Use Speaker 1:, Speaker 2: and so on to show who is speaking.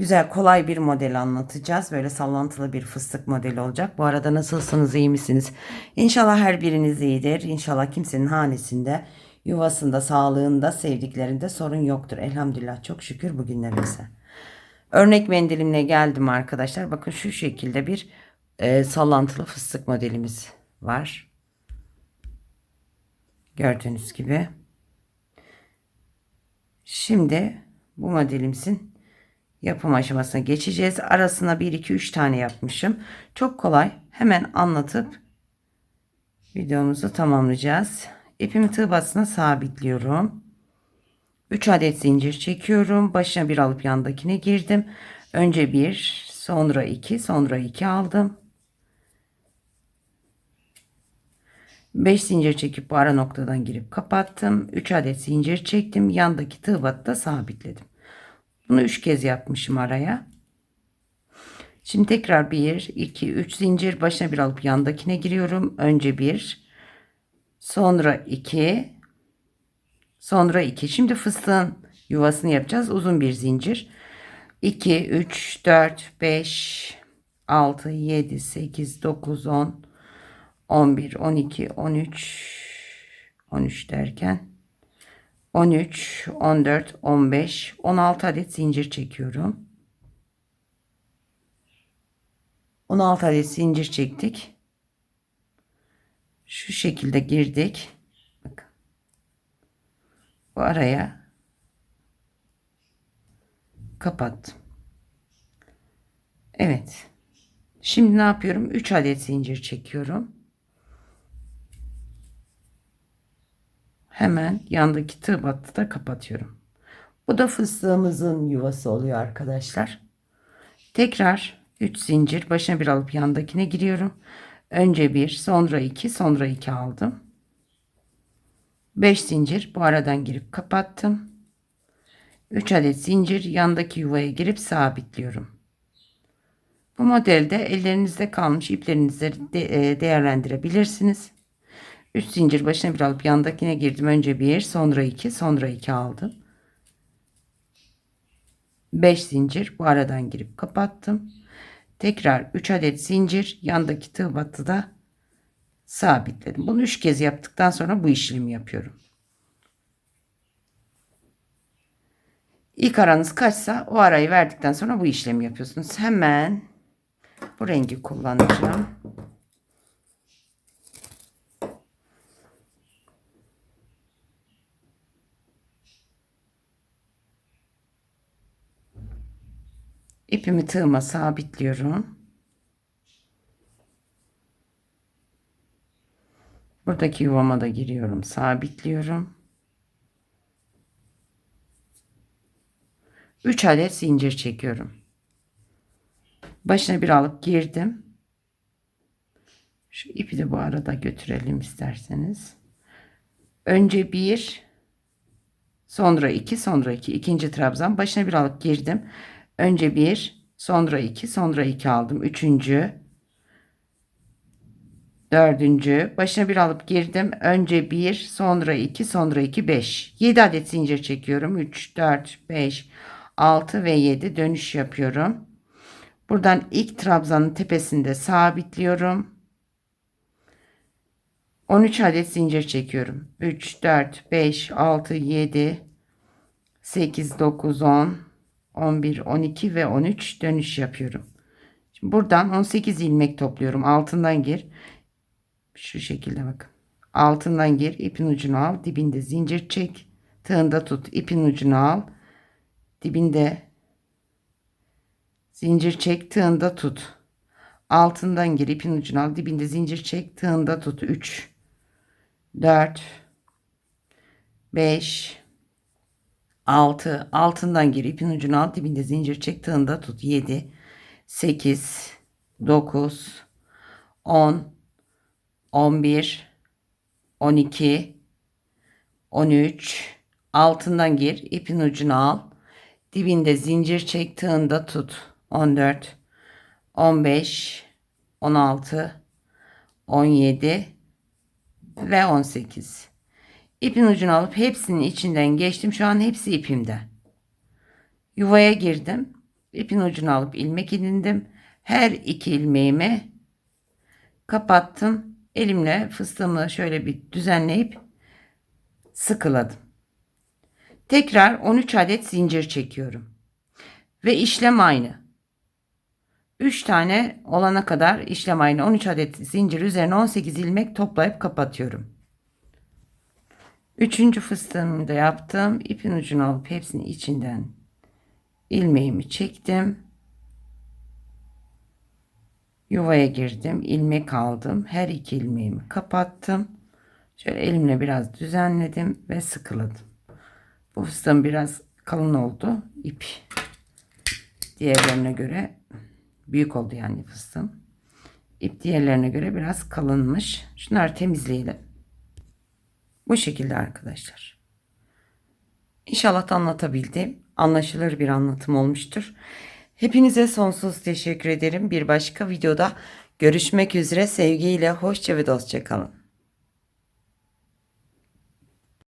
Speaker 1: güzel kolay bir model anlatacağız. Böyle sallantılı bir fıstık modeli olacak. Bu arada nasılsınız iyi misiniz? İnşallah her biriniz iyidir. İnşallah kimsenin hanesinde, yuvasında, sağlığında, sevdiklerinde sorun yoktur. Elhamdülillah çok şükür bugünlerimize. Örnek mendilimle geldim arkadaşlar. Bakın şu şekilde bir e, sallantılı fıstık modelimiz var. Gördüğünüz gibi. Şimdi bu modelimizin yapım aşamasına geçeceğiz. Arasına 1 2 3 tane yapmışım. Çok kolay. Hemen anlatıp videomuzu tamamlayacağız. İpimi tığ batısına sabitliyorum. 3 adet zincir çekiyorum. Başına bir alıp yandakine girdim. Önce 1, sonra 2, sonra 2 aldım. 5 zincir çekip bu ara noktadan girip kapattım. 3 adet zincir çektim. Yandaki tığ batıda sabitledim. Bunu 3 kez yapmışım araya. Şimdi tekrar 1, 2, 3 zincir başına bir alıp yandakine giriyorum. Önce 1, sonra 2, sonra 2. Şimdi fıstığın yuvasını yapacağız. Uzun bir zincir. 2, 3, 4, 5, 6, 7, 8, 9, 10, 11, 12, 13, 13 derken 13, 14, 15, 16 adet zincir çekiyorum. 16 adet zincir çektik. Şu şekilde girdik. Bakın. Bu araya kapattım. Evet. Şimdi ne yapıyorum? 3 adet zincir çekiyorum. Hemen yandaki tığ battı da kapatıyorum. Bu da fıstığımızın yuvası oluyor arkadaşlar. Tekrar 3 zincir başına bir alıp yandakine giriyorum. Önce 1 sonra 2 sonra 2 aldım. 5 zincir bu aradan girip kapattım. 3 adet zincir yandaki yuvaya girip sabitliyorum. Bu modelde ellerinizde kalmış iplerinizi de, e, değerlendirebilirsiniz. 3 zincir başına bir alıp yandakine girdim. Önce 1, sonra 2, sonra 2 aldım. 5 zincir bu aradan girip kapattım. Tekrar 3 adet zincir yandaki tığ batıda sabitledim. Bunu 3 kez yaptıktan sonra bu işlemi yapıyorum. İlk aranız kaçsa o arayı verdikten sonra bu işlemi yapıyorsunuz. Hemen bu rengi kullanacağım. İpimi tığıma sabitliyorum. Buradaki yuvama da giriyorum. Sabitliyorum. 3 adet zincir çekiyorum. Başına bir alıp girdim. Şu ipi de bu arada götürelim isterseniz. Önce bir, sonra iki, sonra iki. ikinci trabzan. Başına bir alıp girdim. Önce bir, sonra iki, sonra iki aldım. Üçüncü, dördüncü. Başına bir alıp girdim. Önce bir, sonra iki, sonra iki, beş. Yedi adet zincir çekiyorum. Üç, dört, beş, altı ve yedi dönüş yapıyorum. Buradan ilk trabzanın tepesinde sabitliyorum. 13 adet zincir çekiyorum. 3, 4, 5, 6, 7, 8, 9, 10, 11, 12 ve 13 dönüş yapıyorum. Şimdi buradan 18 ilmek topluyorum. Altından gir. Şu şekilde bakın. Altından gir. ipin ucunu al. Dibinde zincir çek. Tığında tut. ipin ucunu al. Dibinde zincir çek. Tığında tut. Altından gir. ipin ucunu al. Dibinde zincir çek. Tığında tut. 3 4 5 6 altından gir ipin ucunu al dibinde zincir çek tığında tut 7 8 9 10 11 12 13 altından gir ipin ucunu al. Dibinde zincir çektiğinde tut. 14 15 16 17 ve 18 ipin ucunu alıp hepsinin içinden geçtim şu an hepsi ipimde yuvaya girdim ipin ucunu alıp ilmek edindim her iki ilmeğimi kapattım elimle fıstığımı şöyle bir düzenleyip sıkıladım. Tekrar 13 adet zincir çekiyorum. Ve işlem aynı. 3 tane olana kadar işlem aynı. 13 adet zincir üzerine 18 ilmek toplayıp kapatıyorum. Üçüncü fıstığımı da yaptım. İpin ucunu alıp hepsini içinden ilmeğimi çektim. Yuvaya girdim. ilmek aldım. Her iki ilmeğimi kapattım. Şöyle elimle biraz düzenledim ve sıkıladım. Bu fıstığım biraz kalın oldu. ip diğerlerine göre büyük oldu yani fıstığım. İp diğerlerine göre biraz kalınmış. Şunları temizleyelim. Bu şekilde arkadaşlar. İnşallah anlatabildim. Anlaşılır bir anlatım olmuştur. Hepinize sonsuz teşekkür ederim. Bir başka videoda görüşmek üzere. Sevgiyle, hoşça ve dostça kalın.